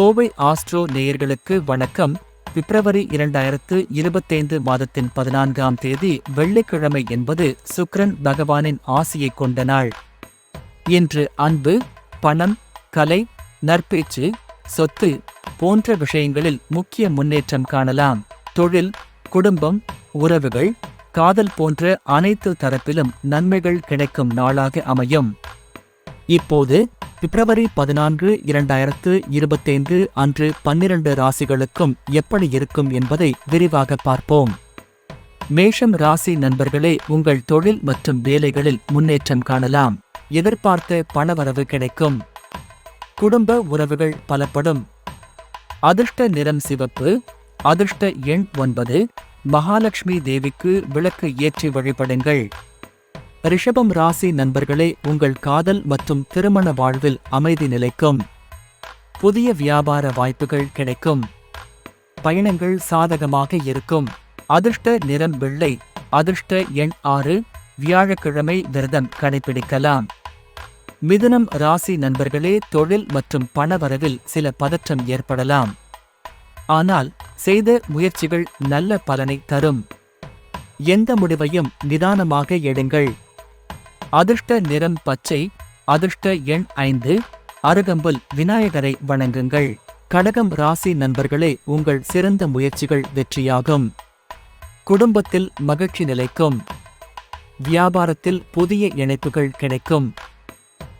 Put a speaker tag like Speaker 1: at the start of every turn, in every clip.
Speaker 1: Kovai astro நேயர்களுக்கு வணக்கம். பிப்ரவரி இரண்டாயிரத்து இருபத்தைந்து மாதத்தின் பதினான்காம் தேதி வெள்ளிக்கிழமை என்பது சுக்ரன் பகவானின் ஆசையை கொண்ட நாள். இன்று அன்பு பணம் கலை நற்பேச்சு சொத்து போன்ற விஷயங்களில் முக்கிய முன்னேற்றம் காணலாம். தொழில் குடும்பம் உறவுகள் காதல் போன்ற அனைத்து தரப்பிலும் நன்மைகள் கிடைக்கும் நாளாக அமையும். இப்போது பிப்ரவரி பதினான்கு இரண்டாயிரத்து இருபத்தைந்து அன்று பன்னிரண்டு ராசிகளுக்கும் எப்படி இருக்கும் என்பதை விரிவாக பார்ப்போம். மேஷம் ராசி நண்பர்களே உங்கள் தொழில் மற்றும் வேலைகளில் முன்னேற்றம் காணலாம். எதிர்பார்த்த பணவரவு கிடைக்கும். குடும்ப உறவுகள் பலப்படும். அதிர்ஷ்ட நிறம் சிவப்பு அதிர்ஷ்ட எண் ஒன்பது மகாலட்சுமி தேவிக்கு விளக்கு ஏற்றி வழிபடுங்கள். ரிஷபம் ராசி நண்பர்களே உங்கள் காதல் மற்றும் திருமண வாழ்வில் அமைதி நிலைக்கும். புதிய வியாபார வாய்ப்புகள் கிடைக்கும். பயணங்கள் சாதகமாக இருக்கும். அதிர்ஷ்ட நிறம் வெள்ளை அதிர்ஷ்ட எண் ஆறு வியாழக்கிழமை விரதம் கடைபிடிக்கலாம். மிதுனம் ராசி நண்பர்களே தொழில் மற்றும் பணவரவில் சில பதற்றம் ஏற்படலாம். ஆனால் செய்த முயற்சிகள் நல்ல பலனை தரும். எந்த முடிவையும் நிதானமாக எடுங்கள். அதிர்ஷ்ட நிறம் பச்சை அதிர்ஷ்ட எண் ஐந்து அருகம்புல் விநாயகரை வணங்குங்கள். கடகம் ராசி நண்பர்களே உங்கள் சிறந்த முயற்சிகள் வெற்றியாகும். குடும்பத்தில் மகிழ்ச்சி நிலைக்கும். வியாபாரத்தில் புதிய இணைப்புகள் கிடைக்கும்.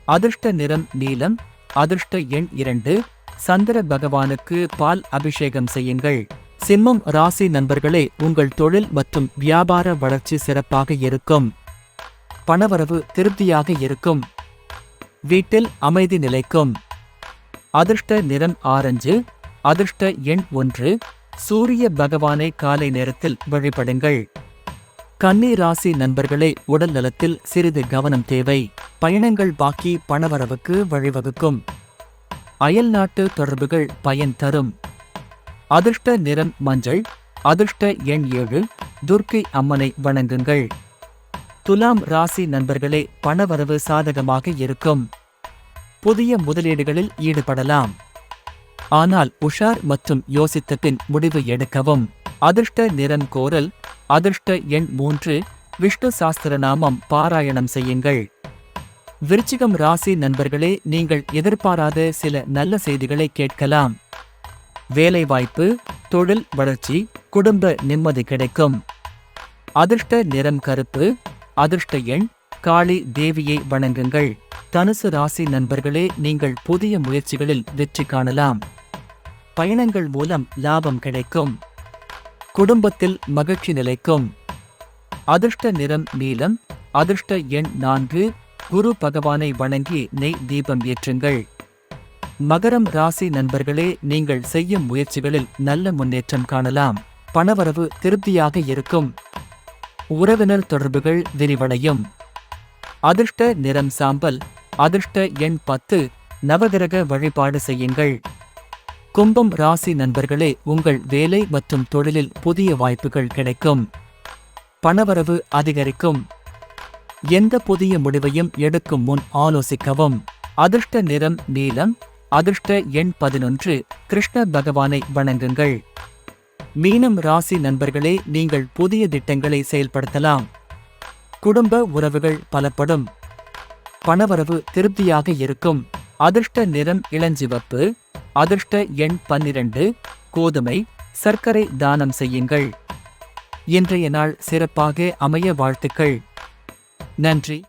Speaker 1: அதிர்ஷ்ட நிறம் நீலம் அதிர்ஷ்ட எண் இரண்டு சந்திர பகவானுக்கு பால் அபிஷேகம் செய்யுங்கள். சிம்மம் ராசி நண்பர்களே உங்கள் தொழில் மற்றும் வியாபார வளர்ச்சி சிறப்பாக இருக்கும். பணவரவு திருப்தியாக இருக்கும். வீட்டில் அமைதி நிலைக்கும். அதிர்ஷ்ட நிறம் ஆரஞ்சு அதிர்ஷ்ட எண் ஒன்று. சூரிய பகவானை காலை நேரத்தில் வழிபடுங்கள். கன்னி ராசி நண்பர்களே உடல் நலத்தில் சிறிது கவனம் தேவை. பயணங்கள் பாக்கி பணவரவுக்கு வழிவகுக்கும். அயல் நாட்டு தொடர்புகள் பயன் தரும். அதிர்ஷ்ட நிறம் மஞ்சள் அதிர்ஷ்ட எண் ஏழு. துர்க்கை அம்மனை வணங்குங்கள். துலாம் ராசி நண்பர்களே பணவரவு சாதகமாக இருக்கும். புதிய முதலீடுகளில் ஈடுபடலாம். ஆனால் உஷார் மற்றும் யோசித்த பின் முடிவு எடுக்கவும். அதிர்ஷ்ட நிறம் கோரல் அதிர்ஷ்ட எண் மூன்று விஷ்ணு சாஸ்திர நாமம் பாராயணம் செய்யுங்கள். விருச்சிகம் ராசி நண்பர்களே நீங்கள் எதிர்பாராத சில நல்ல செய்திகளை கேட்கலாம். வேலைவாய்ப்பு தொழில் வளர்ச்சி குடும்ப நிம்மதி கிடைக்கும். அதிர்ஷ்ட நிறம் கருப்பு அதிர்ஷ்ட எண் காளி தேவியை வணங்குங்கள். தனுசு ராசி நண்பர்களே நீங்கள் புதிய முயற்சிகளில் வெற்றி காணலாம். பயணங்கள் மூலம் லாபம் கிடைக்கும். குடும்பத்தில் மகிழ்ச்சி நிலைக்கும். அதிர்ஷ்ட நிறம் நீலம் அதிர்ஷ்ட எண் நான்கு குரு பகவானை வணங்கி நெய் தீபம் ஏற்றுங்கள். மகரம் ராசி நண்பர்களே நீங்கள் செய்யும் முயற்சிகளில் நல்ல முன்னேற்றம் காணலாம். பணவரவு திருப்தியாக இருக்கும். உறவினர் தொடர்புகள் விரிவடையும். அதிர்ஷ்ட நிறம் சாம்பல் அதிர்ஷ்ட எண் பத்து நவகிரக வழிபாடு செய்யுங்கள். கும்பம் ராசி நண்பர்களே உங்கள் வேலை மற்றும் தொழிலில் புதிய வாய்ப்புகள் கிடைக்கும். பணவரவு அதிகரிக்கும். எந்த புதிய முடிவையும் எடுக்கும் முன் ஆலோசிக்கவும். அதிர்ஷ்ட நிறம் நீலம் அதிர்ஷ்ட எண் பதினொன்று கிருஷ்ண பகவானை வணங்குங்கள். மீனம் ராசி நண்பர்களே நீங்கள் புதிய திட்டங்களை செயல்படுத்தலாம். குடும்ப உறவுகள் பலப்படும். பணவரவு திருப்தியாக இருக்கும். அதிர்ஷ்ட நிறம் இளஞ்சிவப்பு. அதிர்ஷ்ட எண் பன்னிரண்டு. கோதுமை சர்க்கரை தானம் செய்யுங்கள். இன்றைய நாள் சிறப்பாக அமைய வாழ்த்துக்கள். நன்றி.